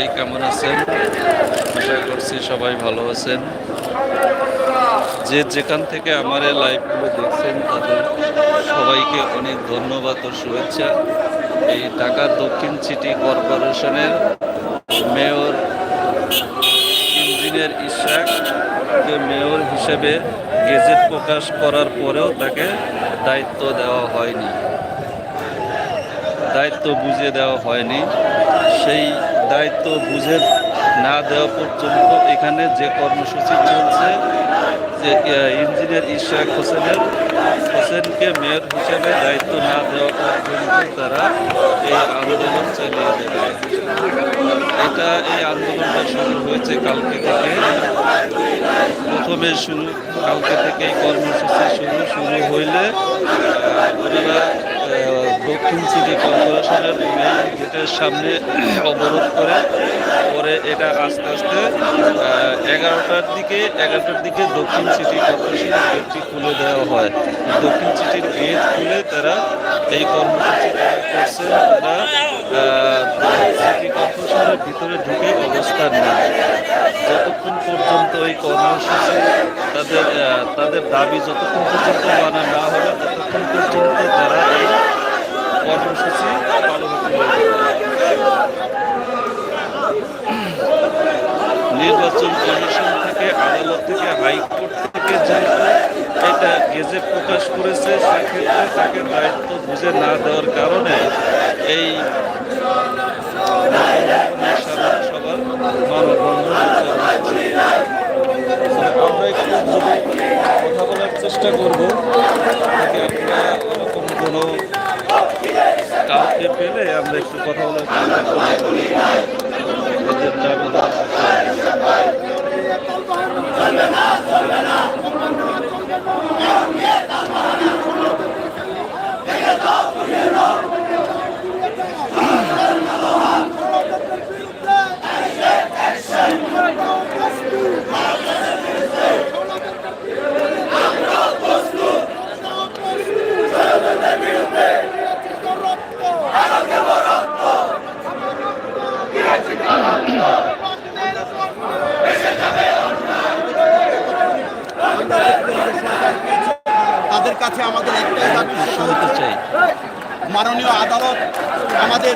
সবাই কেমন আছেন? আশা করছি সবাই ভালো আছেন। যে যেখান থেকে আমার এই লাইভগুলো দেখছেন, তাদের সবাইকে অনেক ধন্যবাদ ও শুভেচ্ছা। এই ঢাকার দক্ষিণ সিটি কর্পোরেশনের মেয়র ইঞ্জিনিয়ার ইশাককে মেয়র হিসেবে গেজেট প্রকাশ করার পরেও তাকে দায়িত্ব দেওয়া হয়নি। দায়িত্ব বুঝিয়ে দেওয়া হয়নি। সেই দায়িত্ব বুঝে না দেওয়া পর্যন্ত এখানে যে কর্মসূচি চলছে, যে ইঞ্জিনিয়ার ইশাক হোসেনের, হোসেনকে মেয়র হিসেবে দায়িত্ব না দেওয়া পর্যন্ত তারা এই আন্দোলন চালিয়ে যাবে। এটা এই আন্দোলনটা শুরু হয়েছে কালকে থেকে। প্রথমে শুরু, কালকে থেকে এই কর্মসূচি শুরু শুরু হইলে ওনারা দক্ষিণ সিটি কর্পোরেশনের মেইন গেটের সামনে অবরোধ করে পরে এটা আস্তে আস্তে এগারোটার দিকে এগারোটার দিকে দক্ষিণ সিটি কর্পোরেশনের গেটটি খুলে দেওয়া হয়। দক্ষিণ সিটির গেট খুলে তারা এই কর্মসূচি করছে। তারা সিটি কর্পোরেশনের ভিতরে ঢুকে অবস্থান নেয়। যতক্ষণ পর্যন্ত এই কর্মসূচি তাদের তাদের দাবি যতক্ষণ পর্যন্ত মানা না হবে, ততক্ষণ পর্যন্ত তারা এই কর্মসূচি পালন নির্বাচন কমিশন থেকে, আদালত থেকে, হাইকোর্ট থেকে যেহেতু এটা গেজেট প্রকাশ করেছে, সেক্ষেত্রে তাকে দায়িত্ব বুঝে না দেওয়ার কারণে এই সবার মানববন্ধন কথা বলার চেষ্টা করব ওরকম কোনো কাউকে পেলে আমরা একটু কথা বলার চেষ্টা করব এদের দাবি দেওয়া তাদের কাছে আমাদের একটাই দাবি সেটা হতে হচ্ছে চাই মাননীয় আদালত আমাদের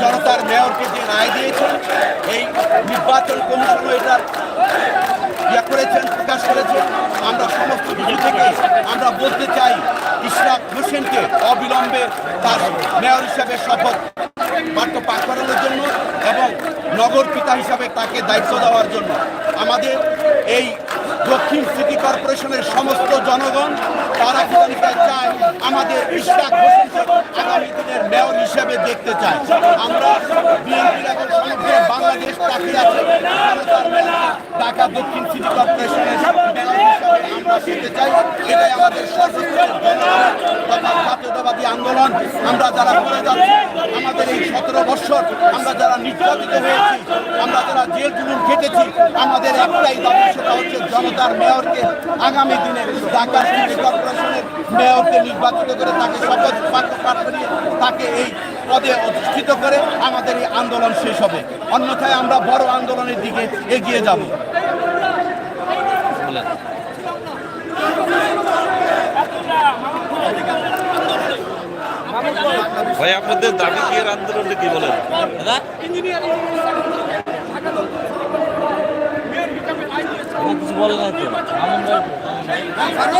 জনতার মেয়রকে যে রায় দিয়েছেন এই নির্বাচন কমিশনও এটা ইয়া করেছেন প্রকাশ করেছেন আমরা সমস্ত কিছু থেকে আমরা বলতে চাই ইশরাক হোসেনকে অবিলম্বে তার মেয়র হিসাবে শপথ বাক্য পাঠ করানোর জন্য এবং নগর পিতা হিসাবে তাকে দায়িত্ব দেওয়ার জন্য আমাদের এই দক্ষিণ সিটি কর্পোরেশনের সমস্ত জনগণ, তারা ভূমিকায় চায়, আমাদের ইশাক হোসেনকে আগামী দিনের মেয়র হিসেবে দেখতে চায়। আমরা বাংলাদেশ তাকিয়ে আছে দক্ষিণ সিটি কর্পোরেশনের মেয়র হিসেবে আমরা পেতে চাই। এটাই আমাদের জাতীয়তাবাদী আন্দোলন। আমরা যারা করে যাচ্ছি, আমাদের এই সতেরো বৎসর আমরা যারা নির্যাতিত হয়েছি, আমরা যারা জেল জুলুম খেটেছি, আমাদের একটাই দাবি, সেটা হচ্ছে জনতার মেয়রকে আগামী দিনে ঢাকা সিটি কর্পোরেশনের মেয়রকে নির্বাচিত করে তাকে শপথ পাঠ করিয়ে তাকে এই পদে অধিষ্ঠিত করে আমাদের এই আন্দোলন শেষ হবে। অন্যথায় আমরা বড় আন্দোলনের দিকে এগিয়ে যাব। ভাই আপনাদের দাবি কি এর আন্দোলনটা কি বলেন? কিছু বলে নাই তো।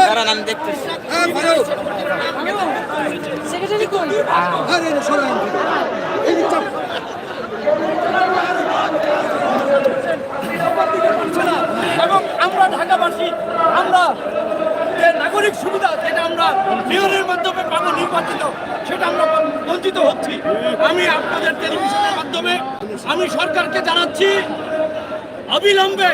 কারণ আমি দেখতেছি। এবং আমরা ঢাকাবাসী আমরা যে নাগরিক সুবিধা যেটা আমরা মেয়রের মাধ্যমে পাবো, নির্বাচিত, সেটা আমরা বঞ্চিত হচ্ছি। আমি আপনাদের টেলিভিশনের মাধ্যমে আমি সরকারকে জানাচ্ছি, অবিলম্বে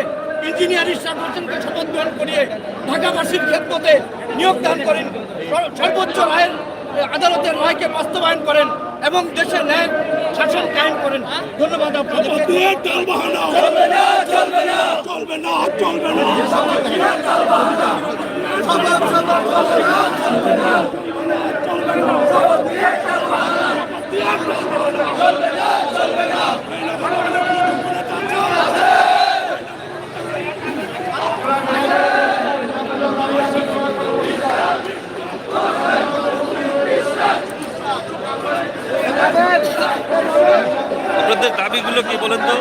ইঞ্জিনিয়ার ইশরাক হোসেনকে শপথ গ্রহণ করিয়ে ঢাকাবাসীর ক্ষেত্রতে নিয়োগ দান করেন সর্বোচ্চ রায়ের আদালতের রায়কে বাস্তবায়ন করেন এবং দেশের ন্যায় শাসন কায়ন করেন। ধন্যবাদ আপনাদের চলবে না চলবে না। চলবে না চলবে না। আপনাদের দাবিগুলো কি বলেন তো?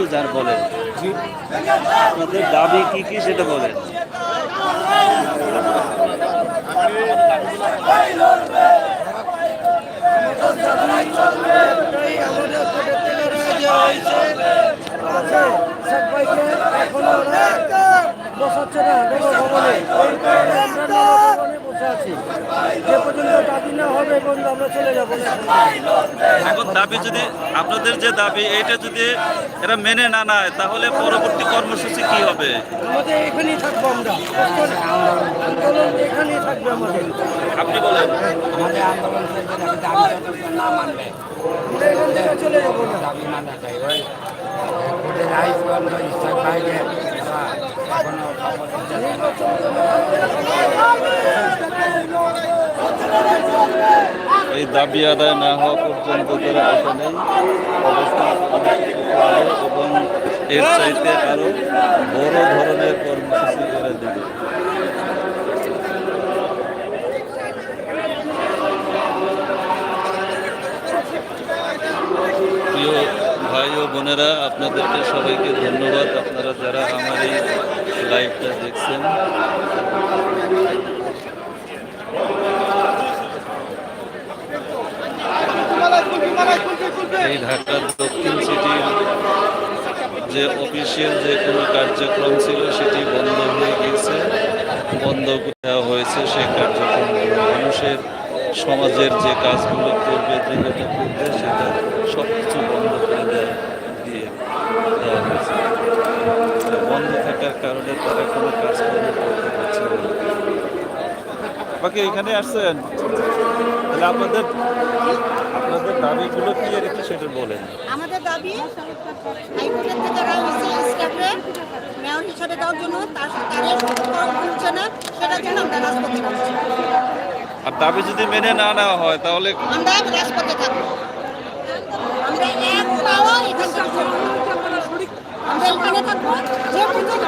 একটু যার বলেন আপনাদের দাবি কি কি সেটা বলেন। বসাচ্ছে না আছি। যে পর্যন্ত দাবি না হবে পর্যন্ত আমরা চলে যাব। না এখন দাবি যদি আপনাদের যে দাবি এটা যদি এরা মেনে না নেয় তাহলে পরবর্তী কর্মসূচি কি হবে? আমাদের এখানেই থাকব আমরা। আন্দোলন এখানেই থাকবে আমাদের। আপনি বলেন। আমাদের আন্দোলন চলবে না মানবে। এখান থেকে চলে যাব না। দাবি মানা চাই ওই কোর্টের আইসগঞ্জ ইচ্ছা বাইরে এখনও এই দাবি আদায় না হওয়া পর্যন্ত তারা অবস্থান এবং এর চাইতে আরও বড় ধরনের কর্মসূচি এরা দেবে। প্রিয় ভাই ও বোনেরা, আপনাদেরকে সবাইকে ধন্যবাদ। আপনারা যারা আমার এই লাইভটা দেখছেন এই ঢাকার দক্ষিণ সিটির যে অফিসিয়াল যে কোনো কার্যক্রম ছিল, সেটি বন্ধ হয়ে গিয়েছে। বন্ধ দেওয়া হয়েছে সেই কার্যক্রম মানুষের সমাজের যে কাজগুলো করবে, যেগুলো করবে, সেটা সব কিছু বন্ধ করে দেওয়া দিয়ে দেওয়া হয়েছে। বন্ধ থাকার কারণে তারা কোনো কাজকর্ম করতে পারছে না। বাকি এখানে আসছেন। তাহলে আপনাদের দাবিগুলো কি আর একটু সেটা বলেন। আমাদের দাবি হাইকোর্টের থেকে রায় হয়েছে ইসলামকে মেয়র হিসেবে দেওয়ার জন্য তার তাদের খুলছে না সেটার জন্য আমরা রাজপথে আর দাবি যদি মেনে না নেওয়া হয় তাহলে আমরা রাজপথে থাকব আমরা এক পাওয়া এখান থেকে আমরা এখানে থাকব যে পর্যন্ত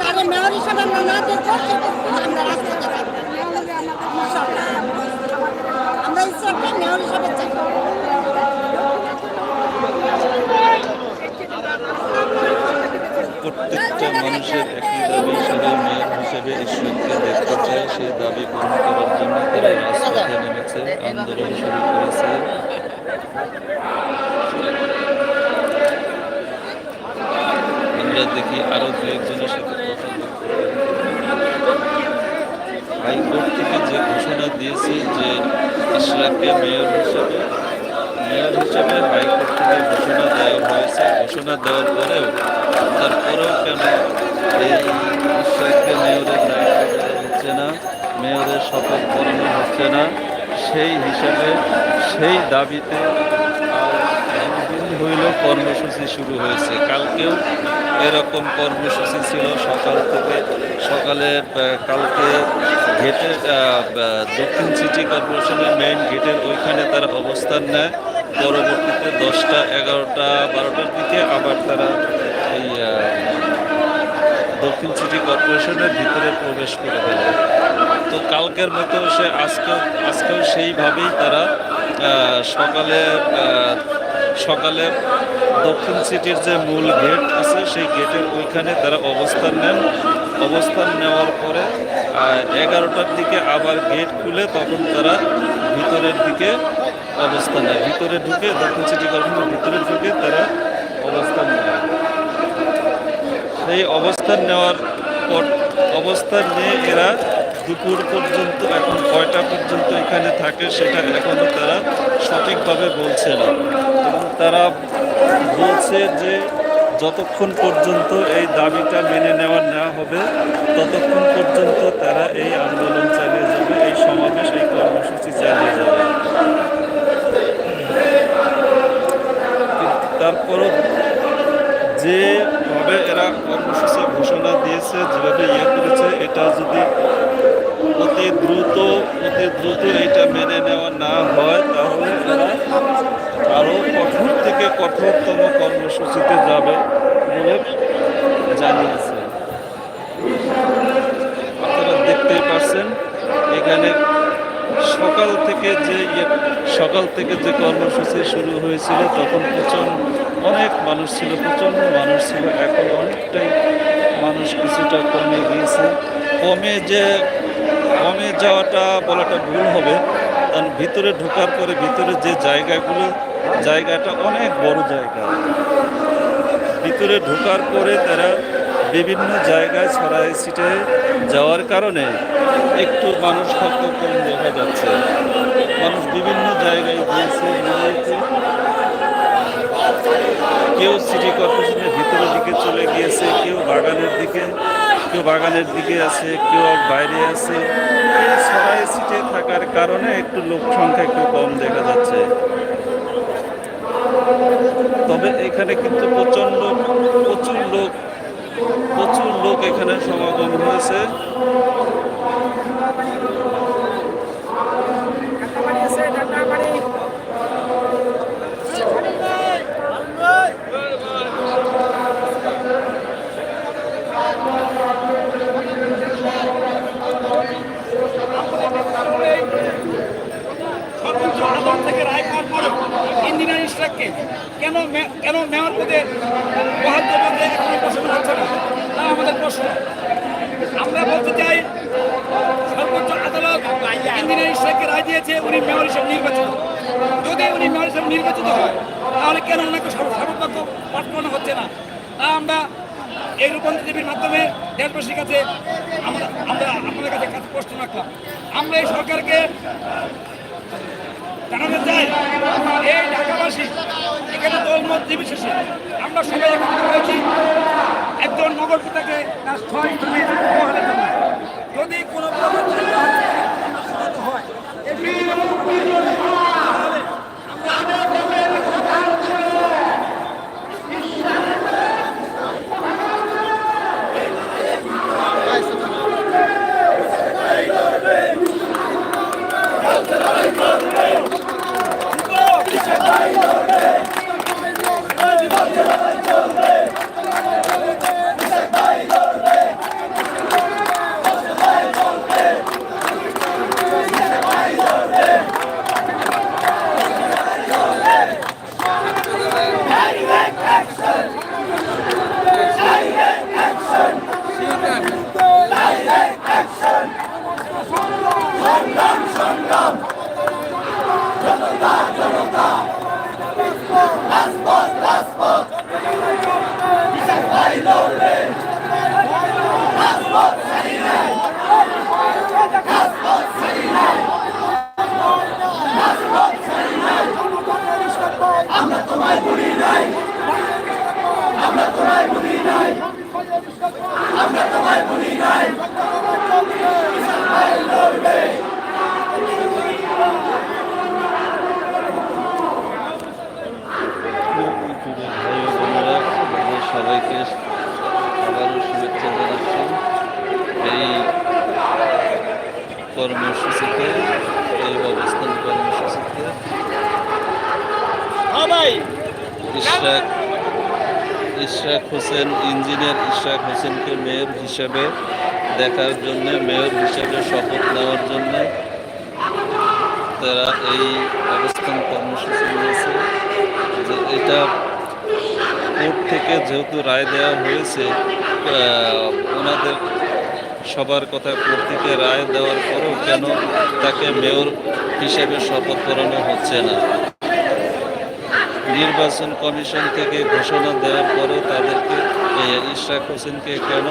তাদের মেয়র হিসেবে আমরা না দেখব সে পর্যন্ত আমরা রাজপথে থাকব ইনশাআল্লাহ। আমরা ইসলামকে মেয়র হিসেবে চাই প্রত্যেকটা মানুষের একই দাবি সবাই মেয়র হিসেবে ঈশ্বরকে দেখতে চায় সেই দাবি পূরণ করার জন্য তারা রাজপথে নেমেছে আন্দোলন শুরু করেছে আমরা দেখি আরও দু একজনের সাথে কথা বলতে হাইকোর্ট থেকে যে ঘোষণা দিয়েছে যে ইশরাককে মেয়র হিসেবে মেয়র হিসেবে হাইকোর্ট থেকে ঘোষণা দেওয়া হয়েছে ঘোষণা দেওয়ার পরেও তারপরেও কেন এই ইশরাককে মেয়রের দায়িত্ব দেওয়া হচ্ছে না মেয়রের শপথ করানো হচ্ছে না। সেই হিসাবে সেই দাবিতে হইল কর্মসূচি শুরু হয়েছে। কালকেও এরকম কর্মসূচি ছিল। সকাল থেকে সকালে কালকে আহ, দক্ষিণ সিটি কর্পোরেশনের মেইন গেটের ওইখানে তারা অবস্থান নেয়। পরবর্তীতে দশটা এগারোটা বারোটার দিকে আবার তারা এই দক্ষিণ সিটি কর্পোরেশনের ভিতরে প্রবেশ করে ফেলে। তো কালকের মতো সে আজকেও আজকেও সেইভাবেই তারা সকালে সকালে দক্ষিণ সিটির যে মূল গেট আছে, সেই গেটের ওইখানে তারা অবস্থান নেন। অবস্থান নেওয়ার পরে এগারোটার দিকে আবার গেট খুলে তখন তারা ভিতরের দিকে অবস্থান নেয়। ভিতরে ঢুকে, দক্ষিণ সিটি কর্পোরেশনের ভিতরে ঢুকে তারা অবস্থান নেয়। সেই অবস্থান নেওয়ার পর অবস্থান নিয়ে এরা দুপুর পর্যন্ত, এখন কয়টা পর্যন্ত এখানে থাকে সেটা এখনও তারা সঠিকভাবে বলছে না। এবং তারা বলছে যে যতক্ষণ পর্যন্ত এই দাবিটা মেনে নেওয়া না হবে, ততক্ষণ পর্যন্ত তারা এই আন্দোলন চালিয়ে যাবে, এই সমাবেশ, এই কর্মসূচি চালিয়ে যাবে। তারপরও যেভাবে এরা কর্মসূচি ঘোষণা দিয়েছে, যেভাবে ইয়ে করেছে, এটা যদি অতি দ্রুত অতি দ্রুত এটা মেনে নেওয়া না হয়, তাহলে এরা আরও কঠোর থেকে কঠোরতম কর্মসূচিতে যাবে বলে জানিয়েছে। আপনারা দেখতেই পাচ্ছেন এখানে সকাল থেকে যে ইয়ে সকাল থেকে যে কর্মসূচি শুরু হয়েছিল, তখন প্রচণ্ড অনেক মানুষ ছিল প্রচণ্ড মানুষ ছিল, এখন অনেকটাই মানুষ কিছুটা কমে গিয়েছে। কমে যে কমে যাওয়াটা বলাটা ভুল হবে। কারণ ভিতরে ঢোকার পরে ভিতরে যে জায়গাগুলো, জায়গাটা অনেক বড় জায়গা। ভিতরে ঢোকার পরে তারা বিভিন্ন জায়গায় ছড়াই ছিটে যাওয়ার কারণে একটু মানুষ হয়তো কম দেখা যাচ্ছে। মানুষ বিভিন্ন জায়গায় গিয়েছে। কেউ সিটি কর্পোরেশনের ভিতরের দিকে চলে গিয়েছে, কেউ বাগানের দিকে। কেউ বাগানের দিকে আছে, কেউ বাইরে আছে। ছড়াই ছিটে থাকার কারণে একটু লোক সংখ্যা একটু কম দেখা যাচ্ছে। তবে এখানে কিন্তু প্রচণ্ড প্রচুর লোক প্রচুর লোক এখানে সমাগম হয়েছে। আদালত থেকে রায় পাওয়ার পরেও ইঞ্জিনিয়ার ইশরাককে কেন কেন মেয়র পদে করতে এখনও পছন্দ হচ্ছে না? তা আমাদের প্রশ্ন। আমরা বলতে চাই, সর্বোচ্চ আদালত ইঞ্জিনিয়ার ইশরাককে রায় দিয়েছে, উনি মেয়র হিসেবে নির্বাচিত। যদি উনি মেয়র হিসেবে নির্বাচিত হয়, তাহলে কেন ওনাকে সর্বপক্ষ পাঠ করানো হচ্ছে না? তা আমরা এই রূপান্তর দেবীর মাধ্যমে দেশবাসীর কাছে আমরা আমরা আপনাদের কাছে প্রশ্ন রাখলাম। আমরা এই সরকারকে জানাতে চাই, এই ঢাকাবাসী, এখানে দলমত নির্বিশেষে আমরা সবাই একত্রিত হয়েছি, একজন নগর পিতাকে তার স্থানে যদি কোনো সিদ্ধান্ত হয় এই ও বোনেরা আপনাদের সবাইকে আবারও শুভেচ্ছা জানাচ্ছি এই কর্মসূচিতে এই অবস্থান কর্মসূচিতে ইশরাক ইশরাক হোসেন, ইঞ্জিনিয়ার ইশরাক হোসেনকে মেয়র হিসাবে দেখার জন্য, মেয়র হিসাবে শপথ নেওয়ার জন্য তারা এই অবস্থান কর্মসূচি নিয়েছে। যে এটা কোর্ট থেকে যেহেতু রায় দেওয়া হয়েছে ওনাদের সবার কথা কোর্ট থেকে রায় দেওয়ার পরেও কেন তাকে মেয়র হিসেবে শপথ করানো হচ্ছে না? নির্বাচন কমিশন থেকে ঘোষণা দেওয়ার পরেও তাদেরকে ইশরাক হোসেনকে কেন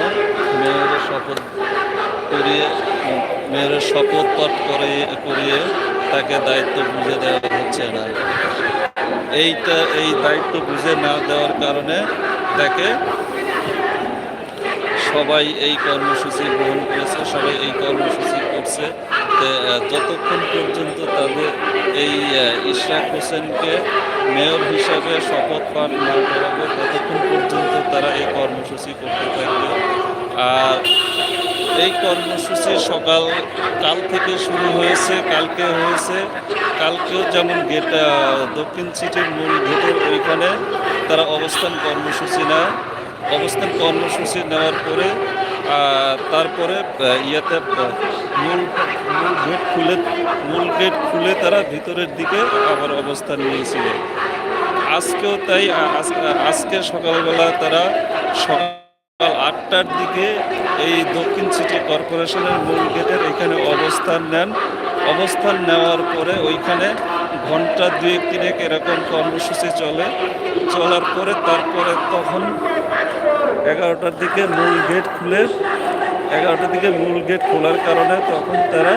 মেয়রের শপথ করিয়ে, মেয়রের শপথ পাঠ করে করিয়ে তাকে দায়িত্ব বুঝে দেওয়া হচ্ছে না? এইটা, এই দায়িত্ব বুঝে না দেওয়ার কারণে তাকে সবাই এই কর্মসূচি গ্রহণ করেছে, সবাই এই কর্মসূচি করছে। যতক্ষণ পর্যন্ত তাদের এই ইশরাক হোসেনকে মেয়র হিসাবে শপথ পাঠ না করাবে ততক্ষণ পর্যন্ত তারা এই কর্মসূচি করতে থাকবে আর এই কর্মসূচি সকাল, কাল থেকে শুরু হয়েছে, কালকে হয়েছে। কালকেও যেমন গেট দক্ষিণ সিটির মূল গেটের ওইখানে তারা অবস্থান কর্মসূচি নেয়। অবস্থান কর্মসূচি নেওয়ার পরে তারপরে ইয়েতে মূল মূল গেট খুলে, মূল গেট খুলে তারা ভিতরের দিকে আবার অবস্থান নিয়েছিল। আজকেও তাই আজ- আজকে সকালবেলা তারা সকাল আটটার দিকে এই দক্ষিণ সিটি কর্পোরেশনের মূল গেটের এখানে অবস্থান নেন। অবস্থান নেওয়ার পরে ওইখানে ঘণ্টা দুয়েক তিনেক এরকম কর্মসূচি চলে। চলার পরে তারপরে তখন এগারোটার দিকে মূল গেট খুলে, এগারোটার দিকে মূল গেট খোলার কারণে তখন তারা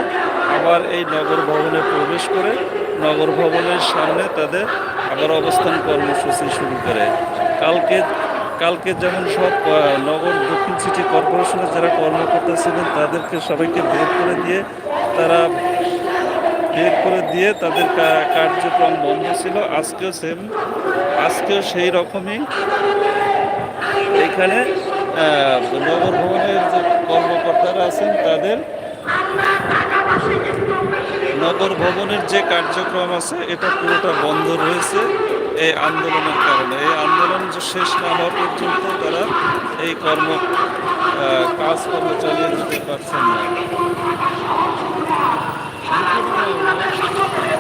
আবার এই নগর ভবনে প্রবেশ করে, নগর ভবনের সামনে তাদের আবার অবস্থান কর্মসূচি শুরু করে। কালকে কালকে যেমন সব নগর দক্ষিণ সিটি কর্পোরেশনের যারা কর্মকর্তা ছিলেন, তাদেরকে সবাইকে বের করে দিয়ে তারা বের করে দিয়ে তাদের কার্যক্রম বন্ধ ছিল। আজকেও সেম আজকেও সেই রকমই। এখানে নগর ভবনের যে কর্মকর্তারা আছেন, তাদের নগর ভবনের যে কার্যক্রম আছে, এটা পুরোটা বন্ধ রয়েছে এই আন্দোলনের কারণে। এই আন্দোলন যে শেষ না হওয়া পর্যন্ত তারা এই কর্ম কাজকর্ম চালিয়ে যেতে পারছেন না।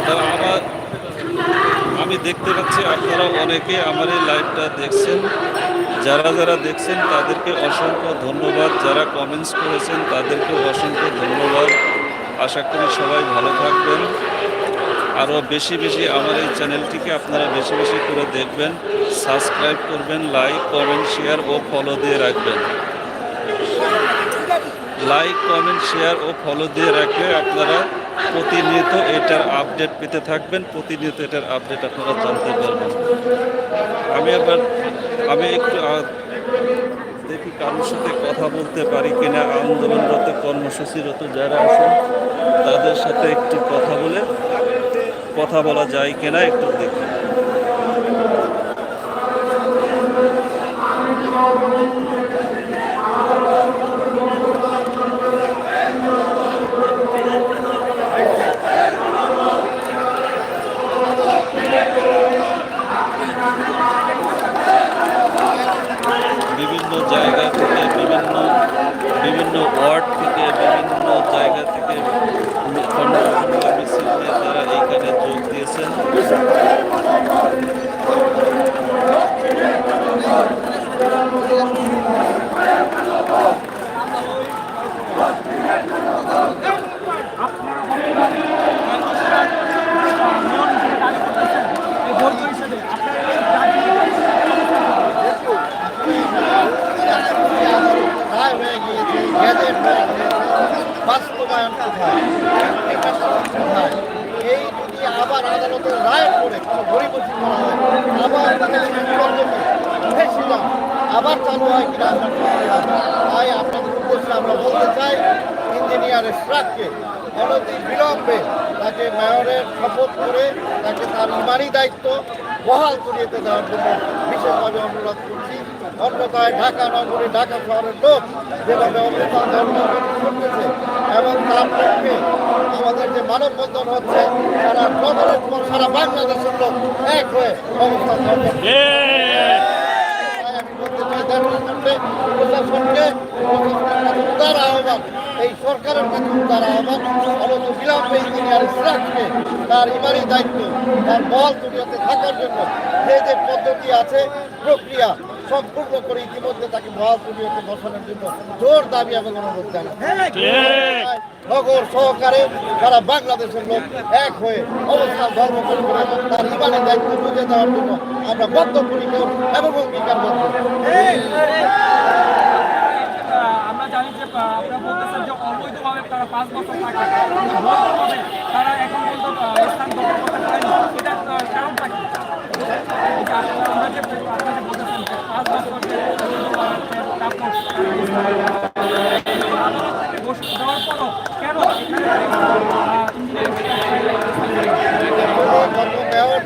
তো আমার, আমি দেখতে পাচ্ছি আপনারা অনেকে আমার এই লাইভটা দেখছেন। যারা যারা দেখছেন, তাদেরকে অসংখ্য ধন্যবাদ। যারা কমেন্টস করেছেন তাদেরকে অসংখ্য ধন্যবাদ। আশা করি সবাই ভালো থাকবেন। আরও বেশি বেশি আমার এই চ্যানেলটিকে আপনারা বেশি বেশি করে দেখবেন সাবস্ক্রাইব করবেন লাইক কমেন্ট শেয়ার ও ফলো দিয়ে রাখবেন। লাইক কমেন্ট শেয়ার ও ফলো দিয়ে রাখলে আপনারা প্রতিনিয়ত এটার আপডেট পেতে থাকবেন। প্রতিনিয়ত এটার আপডেট আপনারা জানতে পারবেন। আমি আবার আমি একটু দেখি কারোর সাথে কথা বলতে পারি কিনা। আন্দোলনরত কর্মসূচিরত যারা আছেন, তাদের সাথে একটু কথা বলে, কথা বলা যায় কিনা একটু দেখি বিভিন্ন জায়গা থেকে বিভিন্ন বিভিন্ন ওয়ার্ড থেকে বিভিন্ন জায়গা থেকে খণ্ডখণ্ড মিছিল নিয়ে তারা এইখানে যোগ দিয়েছেন রায় হয়ে গিয়েছে গ্যাজেট হয়ে গিয়েছে বাস্তবায়ন কোথায় implementation কোথায় এই যদি আবার আদালতের রায়ের করে কোনো গরিবসী করা হয় আবার তাদের নির্বাচনে উঠেছিলাম আবার চালু হয় কিনা আমরা বলতে পারব না। তাই আপনাদের উদ্দেশ্যে আমরা বলতে চাই ইঞ্জিনিয়ার স্ট্রাককে অনতি বিলম্বে তাকে মেয়রের শপথ করে তাকে তার ইমানি দায়িত্ব বহাল করিয়ে দেওয়ার জন্য বিশেষভাবে অনুরোধ করছি। অন্যথায় ঢাকা নগরী ঢাকা শহরের লোক যেভাবে অবস্থান ধর্ম করতেছে এবং তার পক্ষে আমাদের যে মানববন্ধন হচ্ছে সারা নগরের পর সারা বাংলাদেশের লোক এক হয়ে অবস্থান আমি বলতে চাই প্রশাসনকে প্রশাসনের আহ্বান এই সরকারের কাছে উদার আহ্বান অনত বিলম্বে ইঞ্জিনিয়ার ইসরাককে তার ইমানি দায়িত্ব, তার বল দুনিয়াতে থাকার জন্য যে যে পদ্ধতি আছে, প্রক্রিয়া সম্পূর্ণ করে ইতিমধ্যে তাকে বহাল দুনিয়াতে বসানোর জন্য জোর দাবি এবং অনুরোধ জানাই। নগর সহকারে সারা বাংলাদেশের লোক এক হয়ে অবস্থান ধর্ম করে তার ইমানের দায়িত্ব বুঝে দেওয়ার জন্য আমরা বদ্ধপরিকর এবং অঙ্গীকারবদ্ধ। যে আপনারা বলতেছেন তারা পাঁচ বছর থাকে তারা এখন পর্যন্ত স্থান দখল করতে পারেনি। এটা কারণটা কি? আমরা যে, আপনারা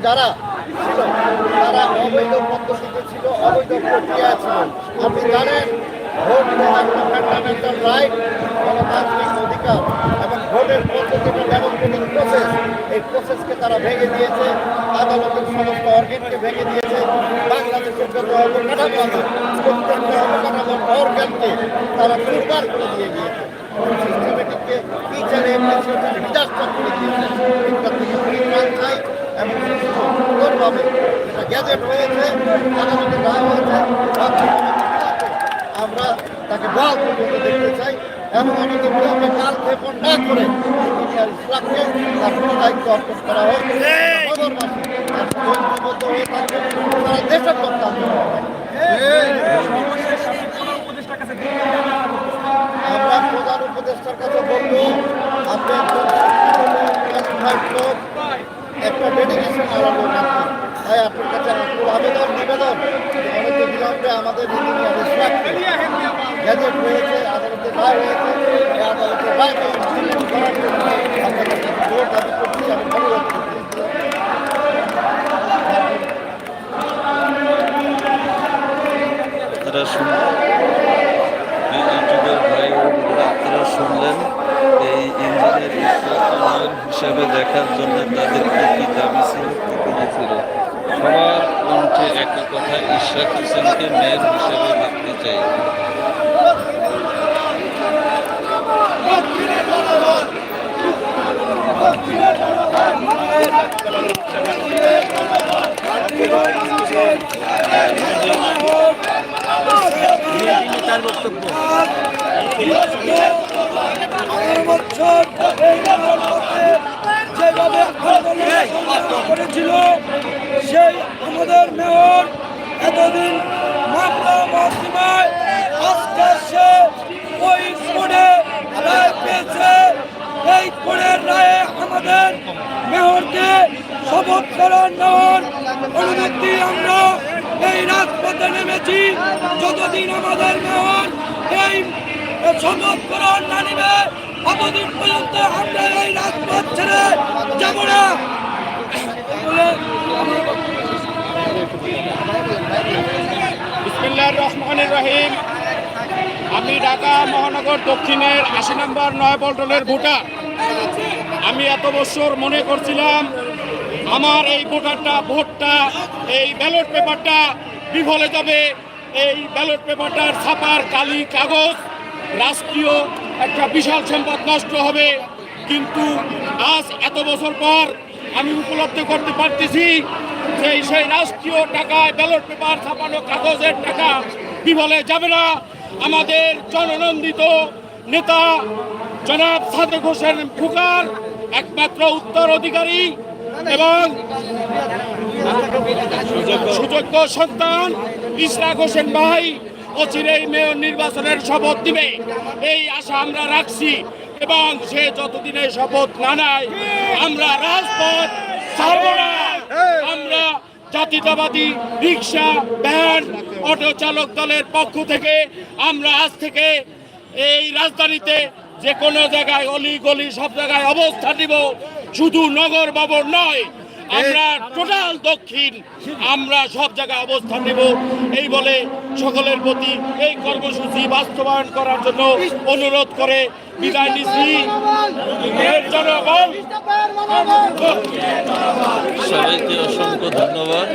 যারা ছিল, তারা অবৈধ পদ্ধতিতে ছিল, অবৈধ প্রক্রিয়া ছিল। আপনি জানেন ভোট দেওয়া একটা ফান্ডামেন্টাল রাইট গণতান্ত্রিক অধিকার এবং ভোটের পদ্ধতিটা ডেমোক্রেটিক প্রসেস এই প্রসেসকে তারা ভেঙে দিয়েছে, আদালতের সমস্ত অর্গেনকে ভেঙে দিয়েছে, বাংলাদেশের তারা চুরবার করে দিয়ে গিয়েছে। এবং গ্যাজেট হয়েছে, আদালতে দেওয়া হয়েছে আমরা তাকে বল পর্যন্ত দেখতে চাই এবং অনেকে বিলম্বে কাল ক্ষেপণ না করে ইসলামকে তার পুরো দায়িত্ব অর্পণ করা হোক। তার আমরা প্রধান উপদেষ্টার কাছে বলব আপনি একজন একটা ডেডিকেশন আলা লোক আপনি তাই আপনার কাছে আকুল আবেদন, নিবেদন অনেকে বিলম্বে আমাদের ইঞ্জিনিয়ার ইসলামকে গ্যাজেট হয়েছে আদালতে রায় এই আদালতে রায় করার জন্য আপনারা শুনলেন আপনারা শুনলেন এই ইঞ্জিনিয়ার হিসাবে দেখার জন্য তাদের কি কি দাবি ছিল কি সবার কণ্ঠে একই কথা, ইশরাক হোসেনকে মেয়র হিসাবে দেখতে চাই। আঠারো বছর এই আদালতে যেভাবে করেছিল, সেই আমাদের মেয়র এতদিন মামলা মহসিমায় আজকে সে ওই কোণে রায় পেয়েছে। এই কোণের রায়ে আমাদের মেয়রকে শপথ করার নেওয়ার অনুমতি আমরা এই রাজপথে নেমেছি। যতদিন আমাদের মেয়র এই গ্রহণ না নিবে ততদিন পর্যন্ত আমরা এই রাজপথ ছেড়ে যাব না। বলে রহিম। আমি ঢাকা মহানগর দক্ষিণের আশি নম্বর নয় পল্টনের ভোটার। আমি এত বছর মনে করছিলাম আমার এই ভোটারটা, ভোটটা, এই ব্যালট পেপারটা বিফলে যাবে। এই ব্যালট পেপারটার ছাপার কালি কাগজ, রাষ্ট্রীয় একটা বিশাল সম্পদ নষ্ট হবে। কিন্তু আজ এত বছর পর আমি উপলব্ধি করতে পারতেছি যে সেই রাষ্ট্রীয় টাকায় ব্যালট পেপার, ছাপানো কাগজের টাকা বিফলে যাবে না। আমাদের জননন্দিত নেতা জনাব সাদেক হোসেন ফুকার একমাত্র উত্তর অধিকারী এবং সুযোগ্য সন্তান ইশরাক হোসেন ভাই অচিরেই মেয়র নির্বাচনের শপথ দিবে। এই আশা আমরা রাখছি এবং সে যতদিনে শপথ না নেয়, আমরা রাজপথ ছাড়ব না। আমরা জাতীয়তাবাদী রিক্সা, ভ্যান, অটো চালক দলের পক্ষ থেকে আমরা আজ থেকে এই রাজধানীতে যে কোনো জায়গায় অলি গলি সব জায়গায় অবস্থান নিব। শুধু নগর ভবন নয়, আমরা টোটাল দক্ষিণ, আমরা সব জায়গায় অবস্থান নেব। এই বলে সকলের প্রতি এই কর্মসূচি বাস্তবায়ন করার জন্য অনুরোধ করে বিদায় নিচ্ছি। সবাইকে অসংখ্য ধন্যবাদ।